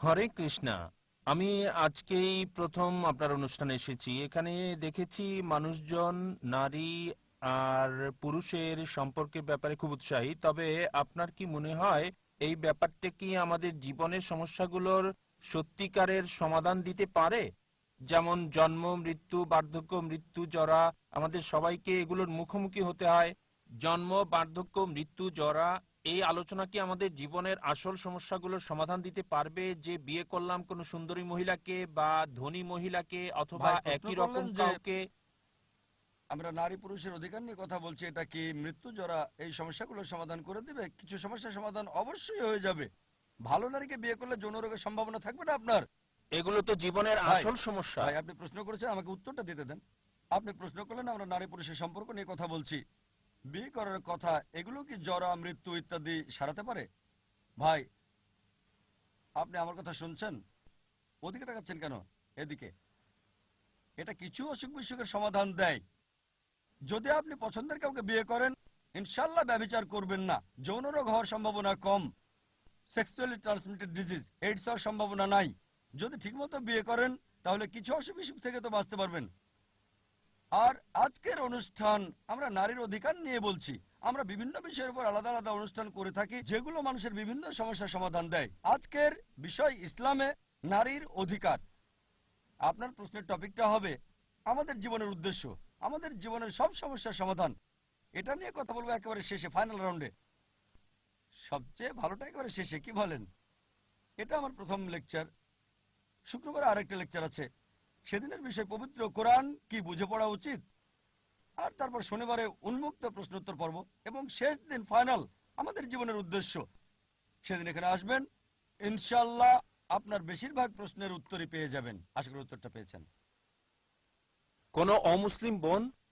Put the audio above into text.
হরে কৃষ্ণা, আমি আজকেই প্রথম আপনার অনুষ্ঠানে এসেছি। এখানে দেখেছি মানুষজন, নারী আর পুরুষের সম্পর্কের ব্যাপারে খুব উৎসাহী। তবে আপনার কি মনে হয় এই ব্যাপারটা কি আমাদের জীবনের সমস্যাগুলোর সত্যিকারের সমাধান দিতে পারে? যেমন জন্ম, মৃত্যু, বার্ধক্য, মৃত্যু, জরা, আমাদের সবাইকে এগুলোর মুখোমুখি হতে হয়। জন্ম, বার্ধক্য, মৃত্যু, জরা এই আলোচনা কি আমাদের জীবনের আসল সমস্যাগুলোর সমাধান দিতে পারবে? যে বিয়ে করলাম কোনো সুন্দরী মহিলাকে বা ধনী মহিলাকে অথবা একই রকম কাউকে? আমরা নারী পুরুষের অধিকার নিয়ে কথা বলছি এটা কি মৃত্যু জরা এই সমস্যাগুলোর সমাধান করে দিবে? কিছু সমস্যার সমাধান অবশ্যই হয়ে যাবে। ভালো নারীকে বিয়ে করলে যৌন রোগের সম্ভাবনা থাকবে না আপনার? এগুলো তো জীবনের আসল সমস্যা। আপনি প্রশ্ন করেছেন আমাকে উত্তরটা দিতে দেন। আপনি প্রশ্ন করলেন আমরা নারী পুরুষের সম্পর্ক নিয়ে কথা বলছি। বিয়ে করার কথা, এগুলো কি জরা, মৃত্যু ইত্যাদি সারাতে পারে? ভাই, আপনি আমার কথা শুনছেন? ওদিকে তাকাচ্ছেন কেন? এদিকে। এটা কিছু অসুখ বিসুখের সমাধান দেয়। যদি আপনি পছন্দের কাউকে বিয়ে করেন ইনশাল্লাহ ব্যবচার করবেন না। যৌন রোগ হওয়ার সম্ভাবনা কম। সেক্সুয়ালি ট্রান্সমিটেড ডিজিজ, এইডস হওয়ার সম্ভাবনা নাই। যদি ঠিকমতো বিয়ে করেন, তাহলে কিছু অসুখ বিসুখ থেকে তো বাঁচতে পারবেন। আর আজকের অনুষ্ঠান আমরা নারীর অধিকার নিয়ে বলছি। আমরা বিভিন্ন বিষয়ের উপর আলাদা আলাদা অনুষ্ঠান করে থাকি, যেগুলো মানুষের বিভিন্ন সমস্যার সমাধান দেয়। আজকের বিষয় ইসলামে নারীর অধিকার। আপনার প্রশ্নের টপিকটা হবে, আমাদের জীবনের উদ্দেশ্য, আমাদের জীবনের সব সমস্যার সমাধান। এটা নিয়ে কথা বলব একেবারে শেষে ফাইনাল রাউন্ডে সবচেয়ে ভালোটা একেবারে শেষে, কি বলেন? এটা আমার প্রথম লেকচার শুক্রবার আরেকটা লেকচার আছে। সেদিনের বিষয়ে পবিত্র কোরআন কি বুঝে পড়া উচিত? আর তারপর শনিবারে উন্মুক্ত প্রশ্নোত্তর পর্ব এবং শেষ দিন ফাইনাল আমাদের জীবনের উদ্দেশ্য। সেদিন এখানে আসবেন ইনশাল্লাহ আপনার বেশিরভাগ প্রশ্নের উত্তরই পেয়ে যাবেন। আশা করি উত্তরটা পেয়েছেন। কোন অমুসলিম বোন